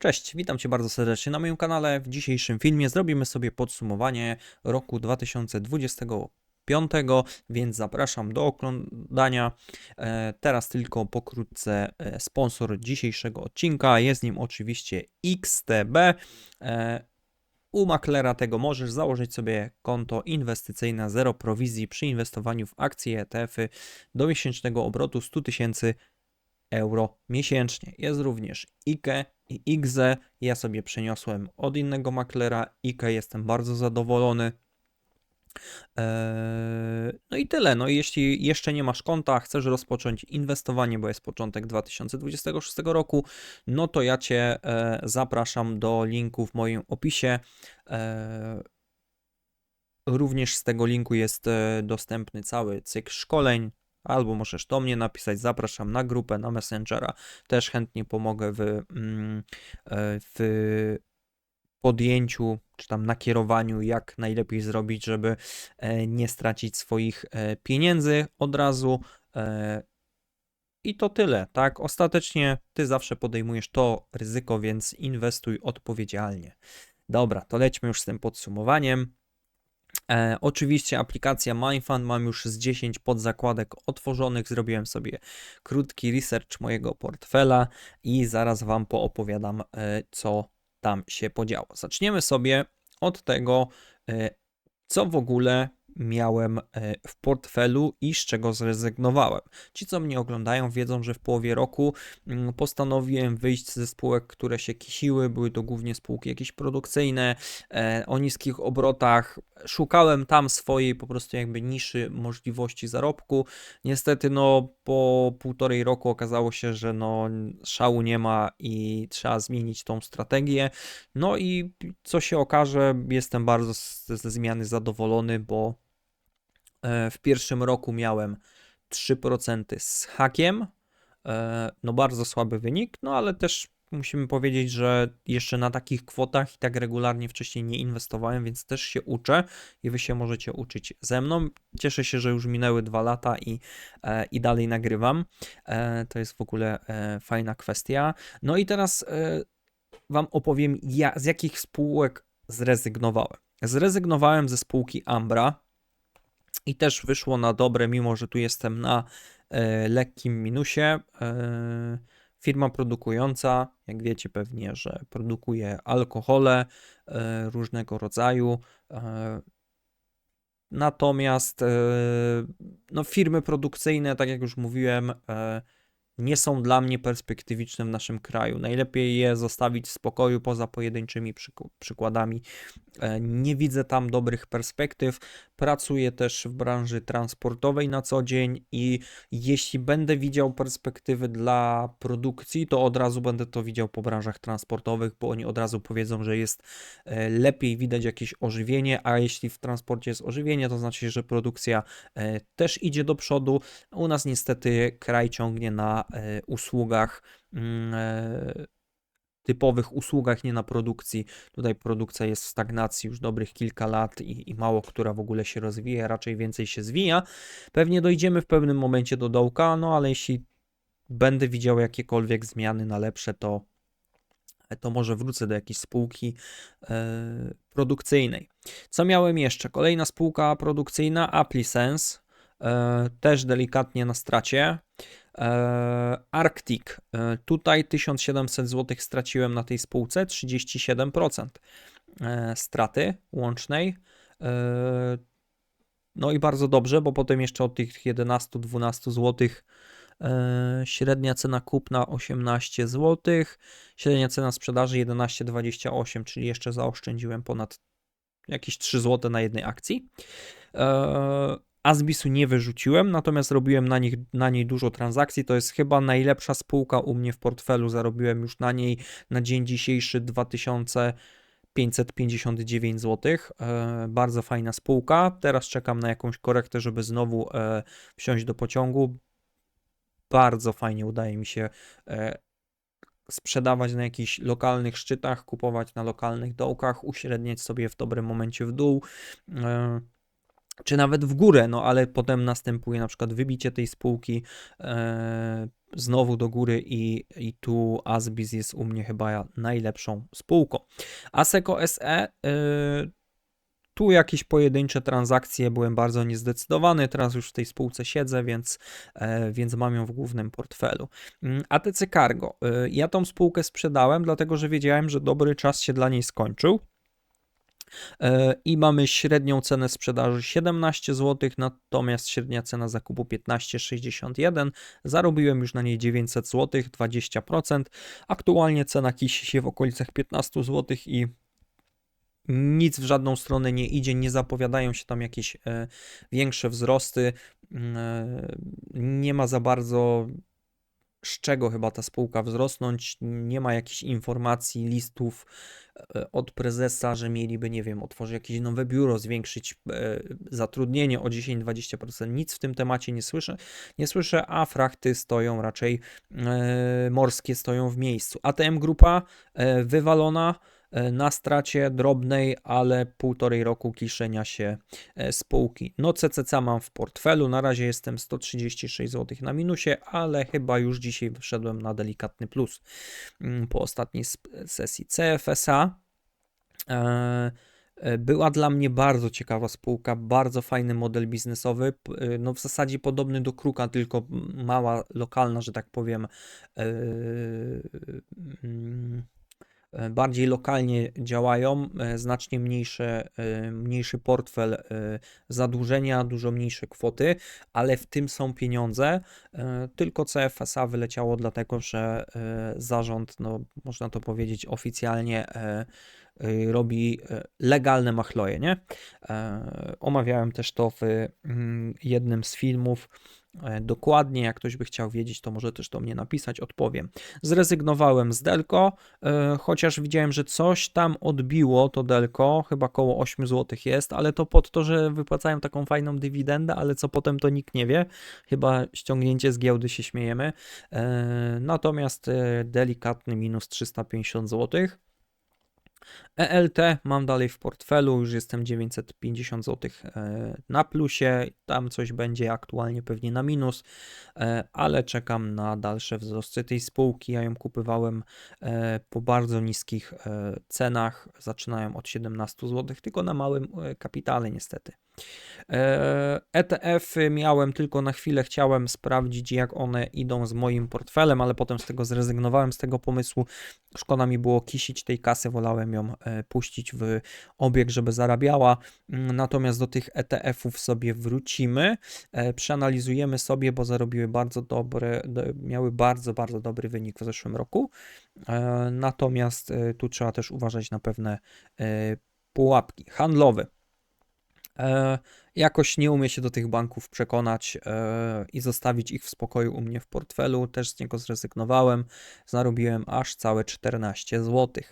Cześć, witam Cię bardzo serdecznie na moim kanale. W dzisiejszym filmie zrobimy sobie podsumowanie roku 2025, więc zapraszam do oglądania. E, Teraz tylko pokrótce e, sponsor dzisiejszego odcinka. Jest nim oczywiście XTB. E, U maklera tego możesz założyć sobie konto inwestycyjne zero prowizji przy inwestowaniu w akcje ETF-y do miesięcznego obrotu 100 tysięcy euro miesięcznie. Jest również IKE i IGZE. Ja sobie przeniosłem od innego maklera. IKE jestem bardzo zadowolony. Eee, No i tyle. No i jeśli jeszcze nie masz konta, chcesz rozpocząć inwestowanie, bo jest początek 2026 roku, no to ja Cię e, zapraszam do linku w moim opisie. E, Również z tego linku jest e, dostępny cały cykl szkoleń, albo możesz do mnie napisać, zapraszam na grupę, na Messengera, też chętnie pomogę w, mm, e, w podjęciu, czy tam nakierowaniu, jak najlepiej zrobić, żeby e, nie stracić swoich e, pieniędzy od razu. I to tyle, tak? Ostatecznie ty zawsze podejmujesz to ryzyko, więc inwestuj odpowiedzialnie. Dobra, to lećmy już z tym podsumowaniem. E, oczywiście aplikacja MyFund mam już z 10 podzakładek otworzonych. Zrobiłem sobie krótki research mojego portfela i zaraz Wam poopowiadam, e, co tam się podziało. Zaczniemy sobie od tego, e, co w ogóle miałem e, w portfelu i z czego zrezygnowałem. Ci, co mnie oglądają, wiedzą, że w połowie roku mm, postanowiłem wyjść ze spółek, które się kisiły. Były to głównie spółki jakieś produkcyjne, e, o niskich obrotach. Szukałem tam swojej po prostu jakby niszy możliwości zarobku. Niestety, no po półtorej roku okazało się, że no szału nie ma i trzeba zmienić tą strategię. No i co się okaże, jestem bardzo ze zmiany zadowolony, bo w pierwszym roku miałem 3% z hakiem. E, No bardzo słaby wynik, no ale też musimy powiedzieć, że jeszcze na takich kwotach i tak regularnie wcześniej nie inwestowałem, więc też się uczę i wy się możecie uczyć ze mną. Cieszę się, że już minęły dwa lata i, e, i dalej nagrywam. E, To jest w ogóle e, fajna kwestia. No i teraz e, wam opowiem, ja, z jakich spółek zrezygnowałem. Zrezygnowałem ze spółki Ambra i też wyszło na dobre, mimo że tu jestem na e, lekkim minusie. E, firma produkująca, jak wiecie pewnie, że produkuje alkohole e, różnego rodzaju. E, natomiast e, no, firmy produkcyjne, tak jak już mówiłem, e, nie są dla mnie perspektywiczne w naszym kraju. Najlepiej je zostawić w spokoju poza pojedynczymi przyku- przykładami. E, Nie widzę tam dobrych perspektyw. Pracuję też w branży transportowej na co dzień i jeśli będę widział perspektywy dla produkcji, to od razu będę to widział po branżach transportowych, bo oni od razu powiedzą, że jest e, lepiej widać jakieś ożywienie, a jeśli w transporcie jest ożywienie, to znaczy, że produkcja e, też idzie do przodu. U nas niestety kraj ciągnie na usługach. mm, e, typowych usługach, nie na produkcji. Tutaj produkcja jest w stagnacji już dobrych kilka lat i, i mało która w ogóle się rozwija, raczej więcej się zwija. Pewnie dojdziemy w pewnym momencie do dołka, no ale jeśli będę widział jakiekolwiek zmiany na lepsze, to, to może wrócę do jakiejś spółki e, produkcyjnej. Co miałem jeszcze? Kolejna spółka produkcyjna, ApplySense, e, też delikatnie na stracie. E, Arctic. E, Tutaj 1700 zł straciłem na tej spółce, 37% e, straty łącznej. E, No i bardzo dobrze, bo potem jeszcze od tych 11-12 zł e, średnia cena kupna 18 zł, średnia cena sprzedaży 11,28, czyli jeszcze zaoszczędziłem ponad jakieś 3 zł na jednej akcji. Asbisu nie wyrzuciłem, natomiast robiłem na, nich, na niej dużo transakcji. To jest chyba najlepsza spółka u mnie w portfelu. Zarobiłem już na niej na dzień dzisiejszy 2559 zł. E, bardzo fajna spółka. Teraz czekam na jakąś korektę, żeby znowu e, wsiąść do pociągu. Bardzo fajnie udaje mi się e, sprzedawać na jakichś lokalnych szczytach, kupować na lokalnych dołkach, uśredniać sobie w dobrym momencie w dół. E, czy nawet w górę, no ale potem następuje na przykład wybicie tej spółki e, znowu do góry i, i tu Asbis jest u mnie chyba najlepszą spółką. Aseco SE e, tu jakieś pojedyncze transakcje byłem bardzo niezdecydowany, teraz już w tej spółce siedzę, więc, e, więc mam ją w głównym portfelu. Mm, ATC Cargo. E, ja tą spółkę sprzedałem, dlatego że wiedziałem, że dobry czas się dla niej skończył. E, I mamy średnią cenę sprzedaży 17 zł, natomiast średnia cena zakupu 15,61. Zarobiłem już na niej 900 zł, 20%. Aktualnie cena kisi się w okolicach 15 zł i nic w żadną stronę nie idzie, nie zapowiadają się tam jakieś e, większe wzrosty. Mm, e, nie ma za bardzo z czego chyba ta spółka wzrosnąć. Nie ma jakichś informacji, listów e, od prezesa, że mieliby, nie wiem, otworzyć jakieś nowe biuro, zwiększyć e, zatrudnienie o 10-20%. Nic w tym temacie nie słyszę, nie słyszę, a frachty stoją raczej e, morskie, stoją w miejscu. ATM Grupa wywalona na stracie drobnej, ale półtorej roku kiszenia się e, spółki. No CCC mam w portfelu, na razie jestem 136 zł na minusie, ale chyba już dzisiaj wyszedłem na delikatny plus mm, po ostatniej sesji CFSA. E, była dla mnie bardzo ciekawa spółka, bardzo fajny model biznesowy, no w zasadzie podobny do Kruka, tylko mała, lokalna, że tak powiem, E, bardziej lokalnie działają, e, znacznie mniejsze, e, mniejszy portfel zadłużenia, dużo mniejsze kwoty, ale w tym są pieniądze. Tylko CFSA wyleciało dlatego, że zarząd, no, można to powiedzieć oficjalnie, robi legalne machloje, nie? Omawiałem też to w mm, jednym z filmów E, dokładnie. Jak ktoś by chciał wiedzieć, to może też do mnie napisać, odpowiem. Zrezygnowałem z Delco, e, chociaż widziałem, że coś tam odbiło to Delco, chyba około 8 zł jest, ale to pod to, że wypłacają taką fajną dywidendę, ale co potem to nikt nie wie. Chyba ściągnięcie z giełdy się śmiejemy. E, natomiast delikatny minus 350 zł. ELT mam dalej w portfelu, już jestem 950 zł e, na plusie, tam coś będzie aktualnie pewnie na minus, e, ale czekam na dalsze wzrosty tej spółki. Ja ją kupywałem e, po bardzo niskich cenach, zaczynają od 17 zł, tylko na małym kapitale niestety. ETF-y miałem tylko na chwilę, chciałem sprawdzić, jak one idą z moim portfelem, ale potem z tego zrezygnowałem z tego pomysłu. Szkoda mi było kisić tej kasy, wolałem ją puścić w obieg, żeby zarabiała. Mm, natomiast do tych ETF-ów sobie wrócimy, e, przeanalizujemy sobie, bo zarobiły bardzo dobre, miały bardzo, bardzo dobry wynik w zeszłym roku. E, natomiast e, tu trzeba też uważać na pewne pułapki handlowe. E, jakoś nie umie się do tych banków przekonać e, i zostawić ich w spokoju u mnie w portfelu. Też z niego zrezygnowałem. Zarobiłem aż całe 14 zł.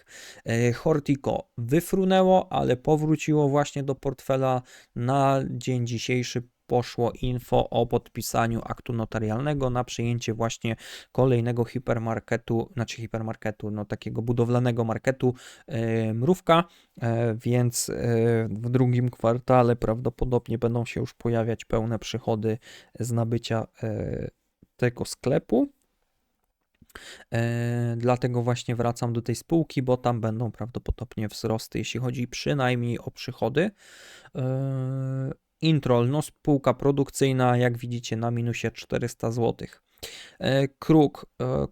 E, Hortico wyfrunęło, ale powróciło właśnie do portfela na dzień dzisiejszy poszło info o podpisaniu aktu notarialnego na przejęcie właśnie kolejnego hipermarketu, znaczy hipermarketu, no takiego budowlanego marketu e, Mrówka, e, więc e, w drugim kwartale prawdopodobnie będą się już pojawiać pełne przychody z nabycia tego sklepu. Dlatego właśnie wracam do tej spółki, bo tam będą prawdopodobnie wzrosty, jeśli chodzi przynajmniej o przychody. Introl, no spółka produkcyjna, jak widzicie, na minusie 400 zł. E, Kruk, e,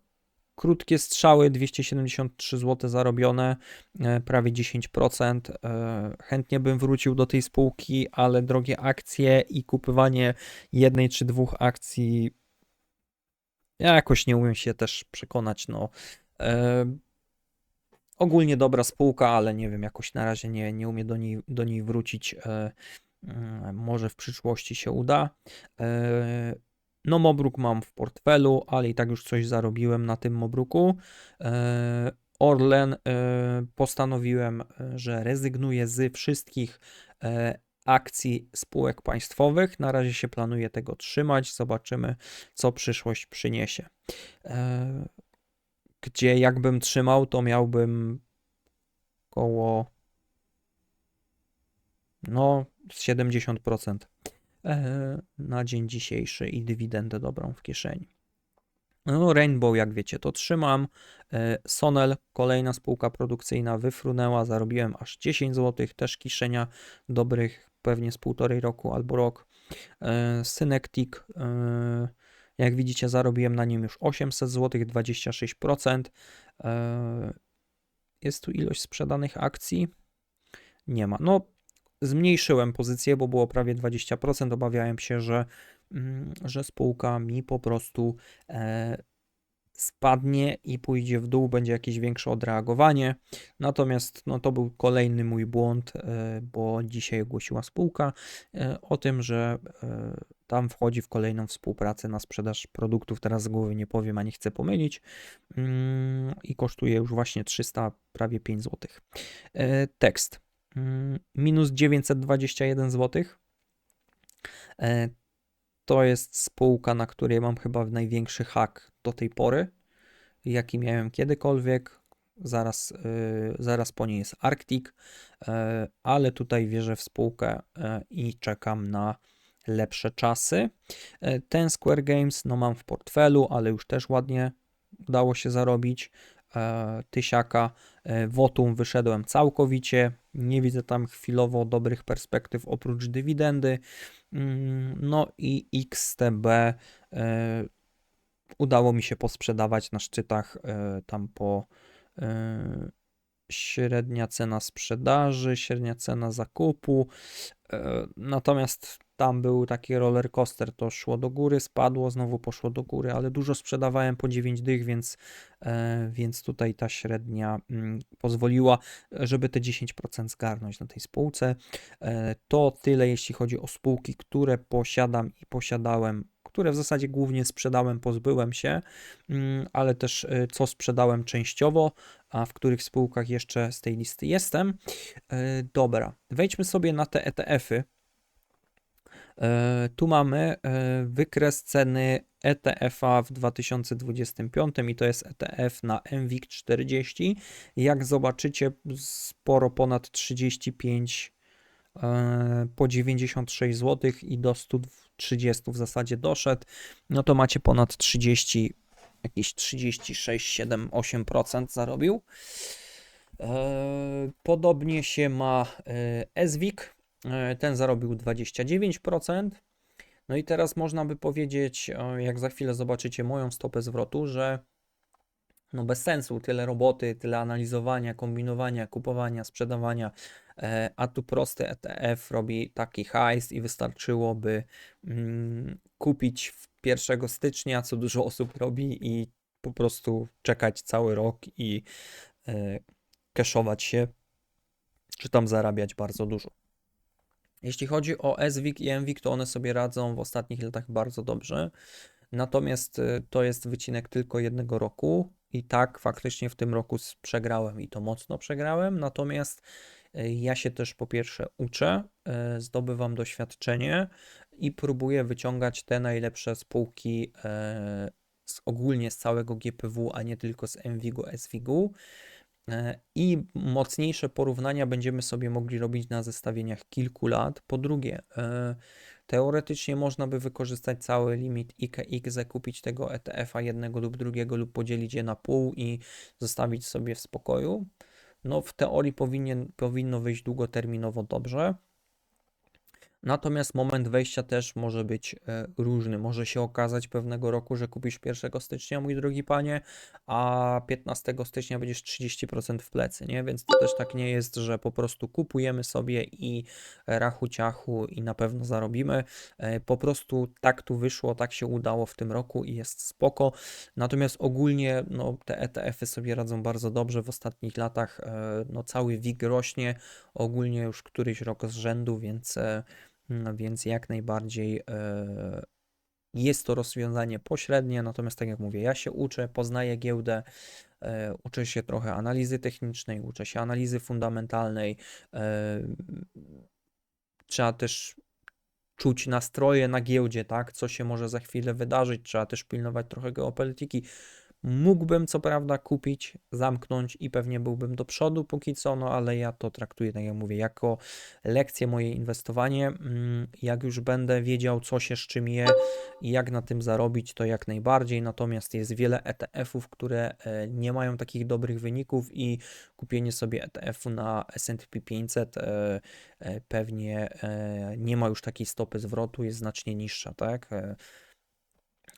krótkie strzały, 273 zł zarobione, e, prawie 10%. Chętnie bym wrócił do tej spółki, ale drogie akcje i kupywanie jednej czy dwóch akcji, ja jakoś nie umiem się też przekonać, no. Ogólnie dobra spółka, ale nie wiem, jakoś na razie nie, nie umiem do niej, do niej wrócić. E, może w przyszłości się uda. E, no, Mobruk mam w portfelu, ale i tak już coś zarobiłem na tym Mobruku. E, Orlen postanowiłem, że rezygnuję z wszystkich akcji spółek państwowych. Na razie się planuje tego trzymać. Zobaczymy, co przyszłość przyniesie. Gdzie jakbym trzymał, to miałbym około no 70%. e, na dzień dzisiejszy i dywidendę dobrą w kieszeni. No, Rainbow, jak wiecie, to trzymam. E, Sonel, kolejna spółka produkcyjna, wyfrunęła, zarobiłem aż 10 zł, też kieszenia dobrych, pewnie z półtorej roku albo rok. E, Synectic, jak widzicie, zarobiłem na nim już 800 zł, 26%. E, Jest tu ilość sprzedanych akcji? Nie ma. No, zmniejszyłem pozycję, bo było prawie 20%. Obawiałem się, że, mm, że spółka mi po prostu e, spadnie i pójdzie w dół, będzie jakieś większe odreagowanie. Natomiast no, to był kolejny mój błąd, e, bo dzisiaj ogłosiła spółka e, o tym, że e, tam wchodzi w kolejną współpracę na sprzedaż produktów. Teraz z głowy nie powiem, a nie chcę pomylić. Mm, I kosztuje już właśnie 300, prawie 5 zł. E, Tekst. Mm, Minus 921 zł. E, To jest spółka, na której mam chyba największy hak do tej pory, jaki miałem kiedykolwiek. Zaraz, y, zaraz po niej jest Arctic, e, ale tutaj wierzę w spółkę e, i czekam na lepsze czasy. Ten Square Games no mam w portfelu, ale już też ładnie udało się zarobić. E, Tysiaka. E, Votum wyszedłem całkowicie. Nie widzę tam chwilowo dobrych perspektyw oprócz dywidendy. Mm, No i XTB e, udało mi się posprzedawać na szczytach tam po średnia cena sprzedaży, średnia cena zakupu. E, Natomiast tam był taki roller coaster, to szło do góry, spadło, znowu poszło do góry, ale dużo sprzedawałem po 9 dych, więc, e, więc tutaj ta średnia mm, pozwoliła, żeby te 10% zgarnąć na tej spółce. E, To tyle, jeśli chodzi o spółki, które posiadam i posiadałem, które w zasadzie głównie sprzedałem, pozbyłem się, mm, ale też e, co sprzedałem częściowo, a w których spółkach jeszcze z tej listy jestem. E, Dobra, wejdźmy sobie na te ETF-y. E, Tu mamy wykres ceny ETF-a w 2025 i to jest ETF na MWIG 40. Jak zobaczycie, sporo ponad 35 e, po 96 zł i do 130 w zasadzie doszedł. No to macie ponad 30, jakieś 36, 7, 8% zarobił. E, Podobnie się ma e, SWIG. E, Ten zarobił 29%. No i teraz można by powiedzieć, jak za chwilę zobaczycie moją stopę zwrotu, że no bez sensu, tyle roboty, tyle analizowania, kombinowania, kupowania, sprzedawania, e, a tu prosty ETF robi taki hajs i wystarczyłoby mm, kupić w 1 stycznia, co dużo osób robi i po prostu czekać cały rok i e, cashować się, czy tam zarabiać bardzo dużo. Jeśli chodzi o SWIG i MWIG, to one sobie radzą w ostatnich latach bardzo dobrze. Natomiast y, to jest wycinek tylko jednego roku i tak faktycznie w tym roku przegrałem i to mocno przegrałem. Natomiast y, ja się też po pierwsze uczę, y, zdobywam doświadczenie i próbuję wyciągać te najlepsze spółki e, z, ogólnie z całego GPW, a nie tylko z MWIG-u, SWIG-u. E, I mocniejsze porównania będziemy sobie mogli robić na zestawieniach kilku lat. Po drugie, e, teoretycznie można by wykorzystać cały limit IKX, kupić tego ETF-a jednego lub drugiego lub podzielić je na pół i zostawić sobie w spokoju. No, w teorii powinien, powinno wyjść długoterminowo dobrze. Natomiast moment wejścia też może być e, różny. Może się okazać pewnego roku, że kupisz 1 stycznia, mój drogi panie, a 15 stycznia będziesz 30% w plecy, nie? Więc to też tak nie jest, że po prostu kupujemy sobie i rachu ciachu i na pewno zarobimy. E, Po prostu tak tu wyszło, tak się udało w tym roku i jest spoko. Natomiast ogólnie no, te ETF-y sobie radzą bardzo dobrze w ostatnich latach. e, No, cały WIG rośnie, ogólnie już któryś rok z rzędu, więc, no, więc jak najbardziej e, jest to rozwiązanie pośrednie, natomiast tak jak mówię, ja się uczę, poznaję giełdę, e, uczę się trochę analizy technicznej, uczę się analizy fundamentalnej. e, Trzeba też czuć nastroje na giełdzie, tak? Co się może za chwilę wydarzyć, trzeba też pilnować trochę geopolityki. Mógłbym co prawda kupić, zamknąć i pewnie byłbym do przodu póki co, no ale ja to traktuję, tak jak mówię, jako lekcję moje inwestowanie. Mm, Jak już będę wiedział, co się z czym je i jak na tym zarobić, to jak najbardziej. Natomiast jest wiele ETF-ów, które e, nie mają takich dobrych wyników i kupienie sobie ETF-u na S&P 500 e, e, pewnie nie ma już takiej stopy zwrotu, jest znacznie niższa, tak?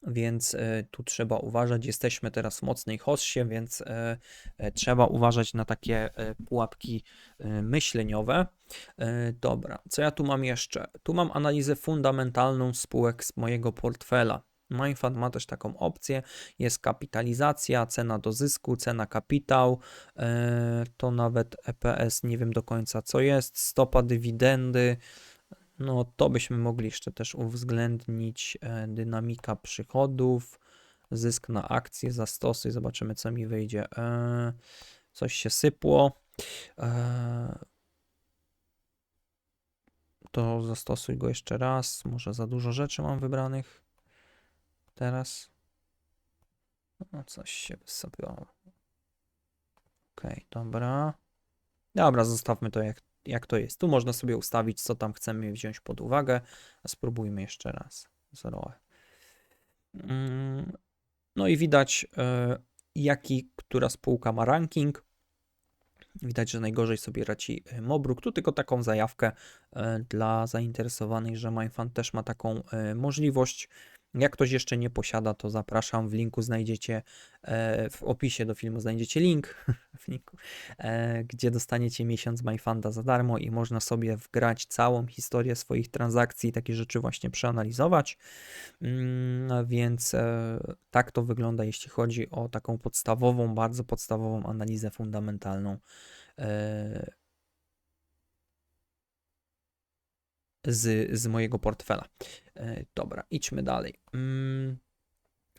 Więc e, tu trzeba uważać. Jesteśmy teraz w mocnej hossie, więc e, e, trzeba uważać na takie pułapki myśleniowe. Dobra, co ja tu mam jeszcze? Tu mam analizę fundamentalną spółek z mojego portfela. Mindfund ma też taką opcję, jest kapitalizacja, cena do zysku, cena kapitał, to nawet EPS nie wiem do końca co jest, stopa dywidendy, no to byśmy mogli jeszcze też uwzględnić e, dynamika przychodów, zysk na akcje, zastosuj, zobaczymy co mi wyjdzie. E, Coś się sypło. E, To zastosuj go jeszcze raz. Może za dużo rzeczy mam wybranych teraz. No coś się wysypało. Okej, dobra. Dobra, zostawmy to jak, jak to jest. Tu można sobie ustawić, co tam chcemy wziąć pod uwagę. A spróbujmy jeszcze raz. Zero. Mm, No i widać, e, jaki, która spółka ma ranking. Widać, że najgorzej sobie radzi e, Mobruk. Tu tylko taką zajawkę e, dla zainteresowanych, że MindFund też ma taką możliwość. Jak ktoś jeszcze nie posiada, to zapraszam. W linku znajdziecie, e, w opisie do filmu znajdziecie link, w linku, e, gdzie dostaniecie miesiąc MyFunda za darmo i można sobie wgrać całą historię swoich transakcji i takie rzeczy właśnie przeanalizować. Mm, a Więc e, tak to wygląda, jeśli chodzi o taką podstawową, bardzo podstawową analizę fundamentalną z, z mojego portfela. E, Dobra, idźmy dalej. Mm,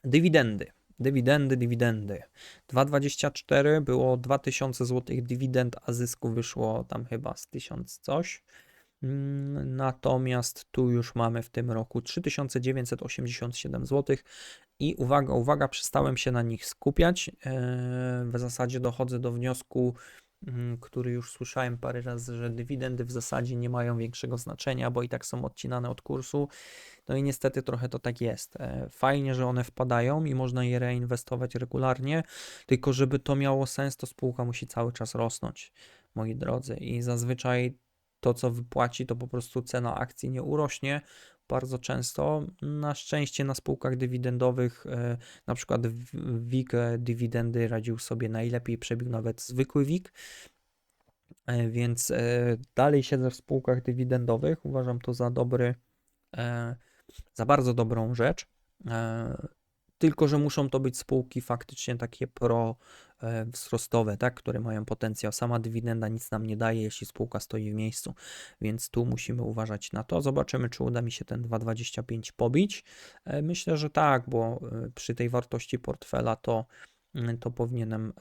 Dywidendy. Dywidendy, dywidendy. 2,24 było 2000 zł dywidend, a zysku wyszło tam chyba z 1000 coś. Mm, Natomiast tu już mamy w tym roku 3987 zł i uwaga, uwaga, przestałem się na nich skupiać. E, W zasadzie dochodzę do wniosku, który już słyszałem parę razy, że dywidendy w zasadzie nie mają większego znaczenia, bo i tak są odcinane od kursu. No i niestety trochę to tak jest. E, Fajnie, że one wpadają i można je reinwestować regularnie, tylko żeby to miało sens, to spółka musi cały czas rosnąć, moi drodzy. I zazwyczaj to, co wypłaci, to po prostu cena akcji nie urośnie bardzo często. Na szczęście na spółkach dywidendowych, e, na przykład WIG dywidendy radził sobie najlepiej, przebił nawet zwykły WIG. E, Więc e, dalej siedzę w spółkach dywidendowych. Uważam to za dobry, za bardzo dobrą rzecz. Tylko, że muszą to być spółki faktycznie takie pro e, wzrostowe, tak, które mają potencjał. Sama dywidenda nic nam nie daje, jeśli spółka stoi w miejscu, więc tu musimy uważać na to. Zobaczymy, czy uda mi się ten 2,25 pobić. E, Myślę, że tak, bo e, przy tej wartości portfela to, mm, to powinienem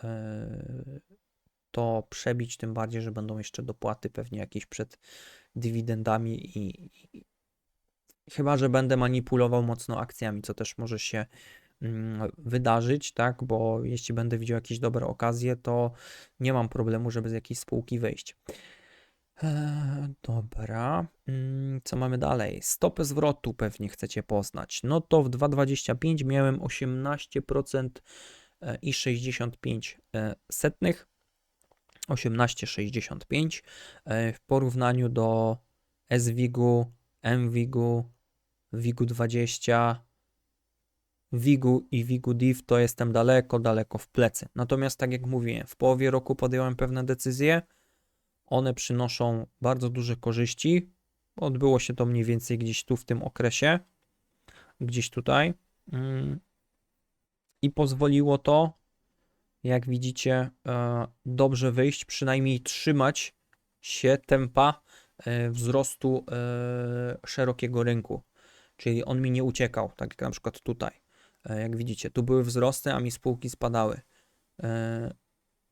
to przebić, tym bardziej, że będą jeszcze dopłaty pewnie jakieś przed dywidendami i, i chyba, że będę manipulował mocno akcjami, co też może się wydarzyć, tak, bo jeśli będę widział jakieś dobre okazje, to nie mam problemu, żeby z jakiejś spółki wyjść. Eee, dobra, Mm, co mamy dalej? Stopę zwrotu pewnie chcecie poznać. No to w 2,25 miałem 18% e, i 65 e, setnych. 18,65 e, w porównaniu do SWIG-u, MWIG-u, WIG-u 20, WIG-u i WIG-u DIV to jestem daleko, daleko w plecy. Natomiast tak jak mówiłem, w połowie roku podjąłem pewne decyzje, one przynoszą bardzo duże korzyści. Odbyło się to mniej więcej gdzieś tu w tym okresie, gdzieś tutaj. Mm. I pozwoliło to, jak widzicie, e, dobrze wyjść, przynajmniej trzymać się tempa e, wzrostu e, szerokiego rynku. Czyli on mi nie uciekał, tak jak na przykład tutaj. E, Jak widzicie, tu były wzrosty, a mi spółki spadały. E,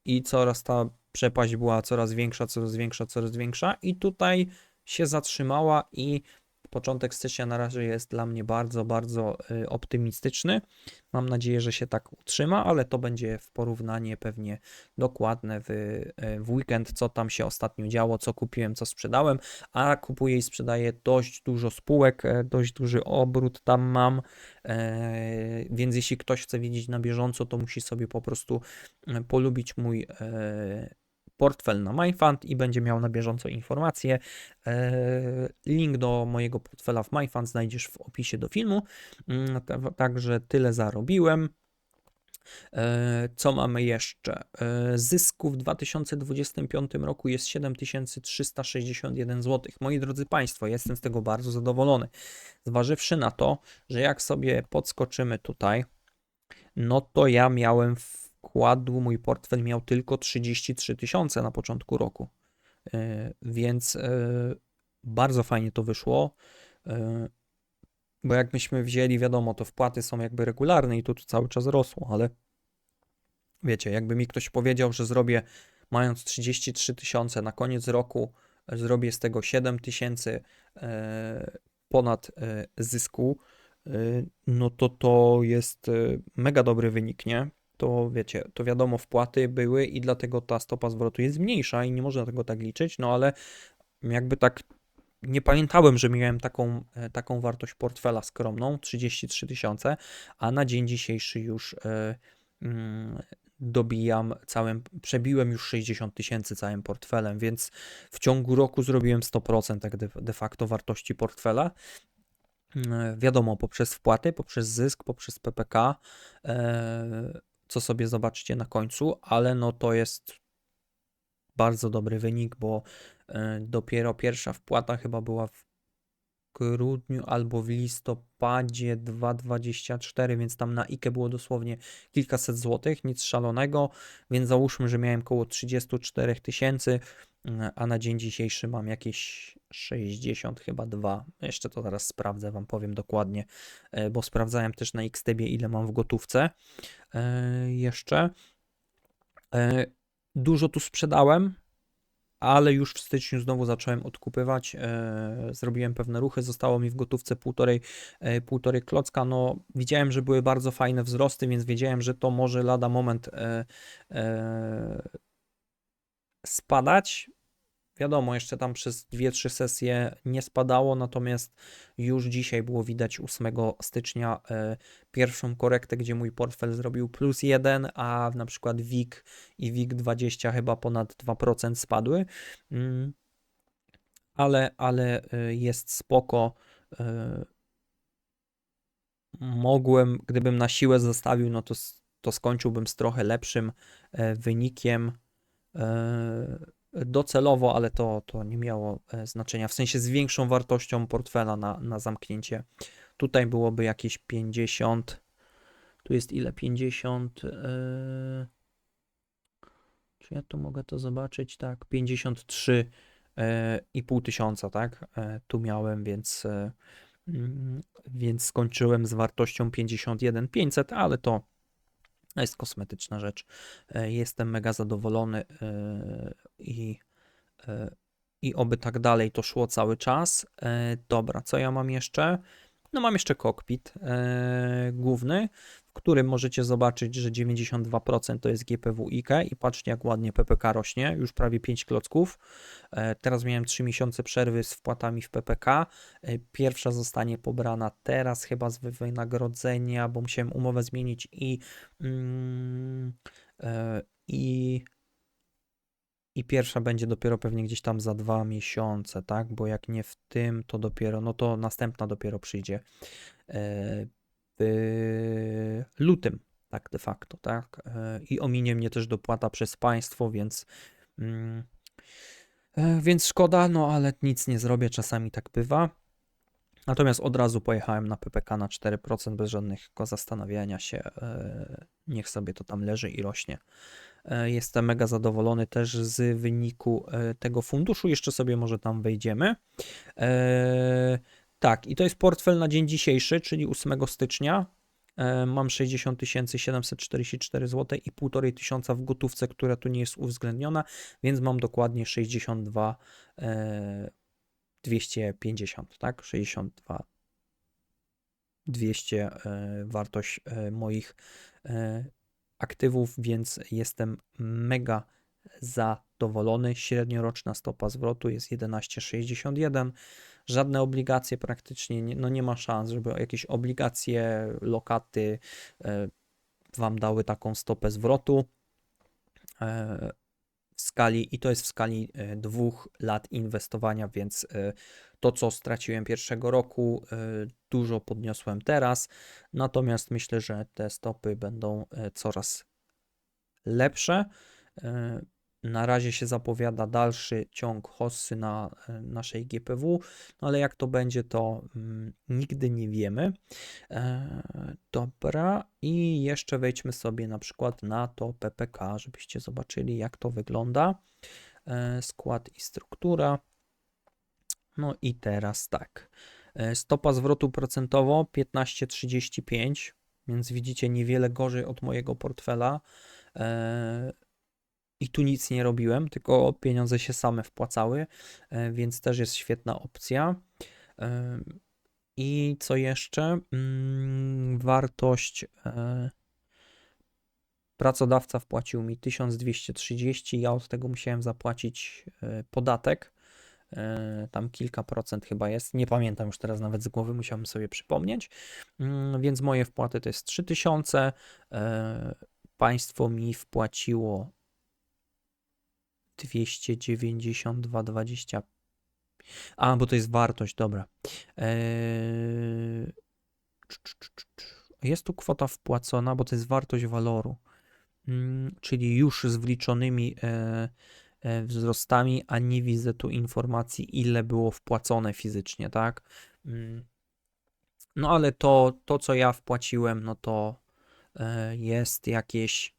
I coraz ta przepaść była coraz większa, coraz większa, coraz większa. I tutaj się zatrzymała i początek stycznia na razie jest dla mnie bardzo, bardzo y, optymistyczny. Mam nadzieję, że się tak utrzyma, ale to będzie w porównanie pewnie dokładne w, y, w weekend, co tam się ostatnio działo, co kupiłem, co sprzedałem, a kupuję i sprzedaję dość dużo spółek, e, dość duży obrót tam mam, e, więc jeśli ktoś chce wiedzieć na bieżąco, to musi sobie po prostu e, polubić mój portfel na MyFund i będzie miał na bieżąco informacje. E, Link do mojego portfela w MyFund znajdziesz w opisie do filmu. Mm, ta- Także tyle zarobiłem. E, Co mamy jeszcze? E, Zysku w 2025 roku jest 7361 zł. Moi drodzy Państwo, jestem z tego bardzo zadowolony. Zważywszy na to, że jak sobie podskoczymy tutaj, no to ja miałem wkładu, mój portfel miał tylko 33 tysiące na początku roku. E, Więc e, bardzo fajnie to wyszło. E, Bo jak myśmy wzięli, wiadomo, to wpłaty są jakby regularne i to cały czas rosło, ale wiecie, jakby mi ktoś powiedział, że zrobię mając 33 tysiące na koniec roku, zrobię z tego 7 tysięcy ponad zysku, no to to jest mega dobry wynik, nie? To wiecie, to wiadomo, wpłaty były i dlatego ta stopa zwrotu jest mniejsza i nie można tego tak liczyć, no ale jakby tak nie pamiętałem, że miałem taką, e, taką wartość portfela skromną, 33 tysiące, a na dzień dzisiejszy już e, mm, dobijam całym, przebiłem już 60 tysięcy całym portfelem, więc w ciągu roku zrobiłem 100% tak de, de facto wartości portfela. Mm, Wiadomo, poprzez wpłaty, poprzez zysk, poprzez PPK, e, co sobie zobaczycie na końcu, ale no to jest bardzo dobry wynik, bo e, dopiero pierwsza wpłata chyba była w grudniu albo w listopadzie 2024, więc tam na IKE było dosłownie kilkaset złotych, nic szalonego, więc załóżmy, że miałem około 34 tysięcy, a na dzień dzisiejszy mam jakieś 60 chyba dwa. Jeszcze to zaraz sprawdzę, wam powiem dokładnie, e, bo sprawdzałem też na Xtebie ile mam w gotówce e, jeszcze. E, Dużo tu sprzedałem, ale już w styczniu znowu zacząłem odkupywać. Zrobiłem pewne ruchy, zostało mi w gotówce półtorej, półtorej klocka. No, widziałem, że były bardzo fajne wzrosty, więc wiedziałem, że to może lada moment spadać. Wiadomo, jeszcze tam przez 2-3 sesje nie spadało, natomiast już dzisiaj było widać 8 stycznia e, pierwszą korektę, gdzie mój portfel zrobił plus 1, a na przykład WIG i WIG20 chyba ponad 2% spadły. Mm. Ale, ale e, jest spoko. E, Mogłem, gdybym na siłę zostawił, no to, to skończyłbym z trochę lepszym e, wynikiem docelowo, ale to, to nie miało e, znaczenia. W sensie z większą wartością portfela na, na zamknięcie. Tutaj byłoby jakieś 50. Tu jest ile? 50. e, Czy ja tu mogę to zobaczyć? Tak, 53 e, i pół tysiąca, tak? E, Tu miałem, więc, e, mm, więc skończyłem z wartością 51 500, ale to jest kosmetyczna rzecz. E, Jestem mega zadowolony e, i, e, i oby tak dalej to szło cały czas. Dobra, co ja mam jeszcze? No mam jeszcze kokpit główny, którym możecie zobaczyć, że 92% to jest GPW IKE i patrzcie jak ładnie PPK rośnie, już prawie 5 klocków. E, teraz miałem 3 miesiące przerwy z wpłatami w PPK. E, Pierwsza zostanie pobrana teraz chyba z wynagrodzenia, bo musiałem umowę zmienić i mm, e, i i pierwsza będzie dopiero pewnie gdzieś tam za dwa miesiące, tak? Bo jak nie w tym, to dopiero, no to następna dopiero przyjdzie w lutym, tak de facto, tak? E, I ominie mnie też dopłata przez państwo, więc mm, e, więc szkoda, no ale nic nie zrobię, czasami tak bywa. Natomiast od razu pojechałem na PPK na 4% bez żadnego zastanawiania się. e, Niech sobie to tam leży i rośnie. Jestem mega zadowolony też z wyniku tego funduszu. Jeszcze sobie może tam wejdziemy. Tak, i to jest portfel na dzień dzisiejszy, czyli 8 stycznia. E, Mam 60 744 zł i 1,5 tysiąca w gotówce, która tu nie jest uwzględniona, więc mam dokładnie 62 e, 250, tak? 62 200 e, wartość e, moich e, aktywów, więc jestem mega zadowolony. Średnioroczna stopa zwrotu jest 11,61. Żadne obligacje praktycznie, nie, no nie ma szans, żeby jakieś obligacje, lokaty e, Wam dały taką stopę zwrotu e, w skali i to jest w skali e, dwóch lat inwestowania, więc to, co straciłem pierwszego roku, dużo podniosłem teraz. Natomiast myślę, że te stopy będą coraz lepsze. Na razie się zapowiada dalszy ciąg hossy na e, naszej GPW, no ale jak to będzie, to mm, nigdy nie wiemy. E, Dobra, i jeszcze wejdźmy sobie na przykład na to PPK, żebyście zobaczyli, jak to wygląda. E, Skład i struktura. No i teraz tak. Stopa zwrotu procentowo 15,35, więc widzicie niewiele gorzej od mojego portfela. I tu nic nie robiłem, tylko pieniądze się same wpłacały, e, więc też jest świetna opcja. E, I co jeszcze? Mm, Wartość. e, Pracodawca wpłacił mi 1230, ja od tego musiałem zapłacić podatek. Tam kilka procent chyba jest. Nie pamiętam już teraz nawet z głowy, musiałem sobie przypomnieć. Mm, Więc moje wpłaty to jest 3000. e, Państwo mi wpłaciło 292,20. A, bo to jest wartość, dobra. Eee. Jest tu kwota wpłacona, bo to jest wartość waloru, Mm, czyli już z wliczonymi e, e, wzrostami, a nie widzę tu informacji, ile było wpłacone fizycznie, tak? Mm. No ale to, to co ja wpłaciłem, no to e, jest jakieś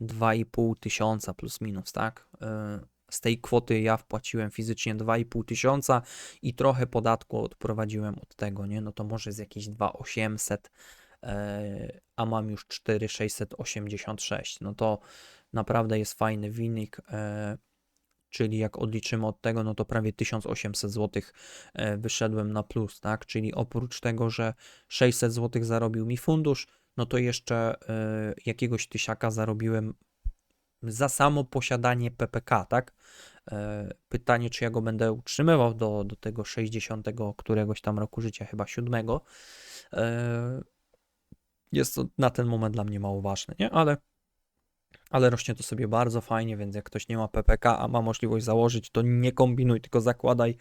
2,5 tysiąca plus minus, tak? E, Z tej kwoty ja wpłaciłem fizycznie 2,5 tysiąca i trochę podatku odprowadziłem od tego, nie? No to może z jakieś 2,800, e, a mam już 4,686. No to naprawdę jest fajny wynik, e, czyli jak odliczymy od tego, no to prawie 1800 zł e, wyszedłem na plus, tak? Czyli oprócz tego, że 600 zł zarobił mi fundusz, no to jeszcze e, jakiegoś tysiaka zarobiłem za samo posiadanie PPK, tak? E, Pytanie, czy ja go będę utrzymywał do, do tego 60 któregoś tam roku życia, chyba siódmego. E, Jest to na ten moment dla mnie mało ważne, nie? Ale, ale rośnie to sobie bardzo fajnie, więc jak ktoś nie ma PPK, a ma możliwość założyć, to nie kombinuj, tylko zakładaj.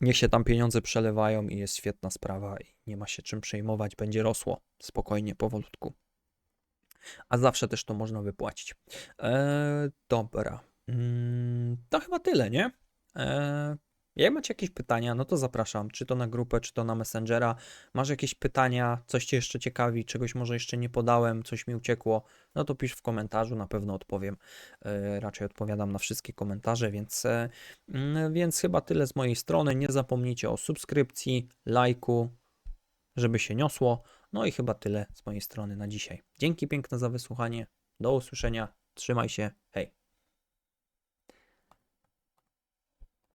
Niech się tam pieniądze przelewają i jest świetna sprawa i nie ma się czym przejmować, będzie rosło spokojnie, powolutku. A zawsze też to można wypłacić. Eee, dobra. Mm, to chyba tyle, nie? Eee, jak macie jakieś pytania, no to zapraszam, czy to na grupę, czy to na Messengera. Masz jakieś pytania, coś Cię jeszcze ciekawi, czegoś może jeszcze nie podałem, coś mi uciekło, no to pisz w komentarzu, na pewno odpowiem. Eee, raczej odpowiadam na wszystkie komentarze, więc, e, mm, więc chyba tyle z mojej strony. Nie zapomnijcie o subskrypcji, lajku, żeby się niosło. No i chyba tyle z mojej strony na dzisiaj. Dzięki piękne za wysłuchanie. Do usłyszenia. Trzymaj się. Hej.